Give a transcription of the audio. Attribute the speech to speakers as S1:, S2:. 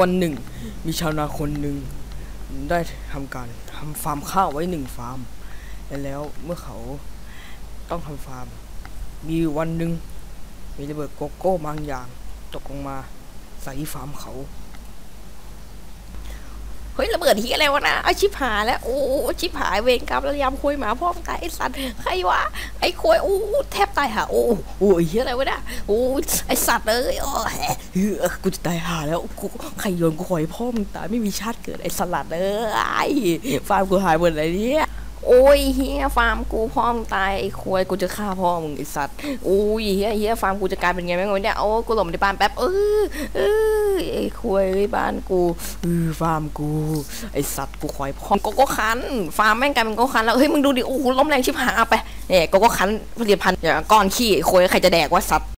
S1: วันหนึ่ง มีชาวนาคนหนึ่งได้ทำการทำฟาร์มข้าวไว้หนึ่งฟาร์ม แล้วเมื่อเขาต้องทำฟาร์ม มีวันหนึ่งมีระเบิดโกโก้บางอย่าง ตกลงมาใส่ฟาร์มเขา
S2: เฮ้ยระเบิดที่อะไรวะนะไอาชิบหายแล้วโอ้ชิบหายเวรกรรมแล้วยำคุยหมาพ่อมงตายไอ้สัตว์ใครวะไอ้คุยโอ้แทบตายหาโอ้โอ้ยเฮียอะไรวะเนะโอ้ไอ้สัตว์เอ้ยโอ้แห
S1: เฮ้ยกูจะตายห่าแล้วกูใครโยนกูขอให้พ่อมึงตายไม่มีชาติเกิดไอ้สลัดเอ้ยฟาร์มกูหายหมดเลยเนี่ย
S2: โอ้ยเฮียฟาร์มกูพ่อมตายไอ้คุยกูจะฆ่าพ่อมึงไอ้สัตว์โอ้ยเฮียเฮียฟาร์มกูจะกลายเป็นไงแม่งวะเนี่ยโอ้กูหลบในบ้านแป๊บเออเออ ไอ้คุยบ้านกู
S1: เออฟาร์มกู ไอ้สัตว์กูคอยพ่อ
S2: โกโก้คัน ฟาร์มแม่งกลายเป็นโกโก้คันแล้ว เฮ้ยมึงดูดิ โอ้โหล้มแรงชิบหายเอาไปเนี่ยโกโก้คันผลิตภัณฑ์อย่างก้อนขี้คุยใครจะแดกว่าสัตว์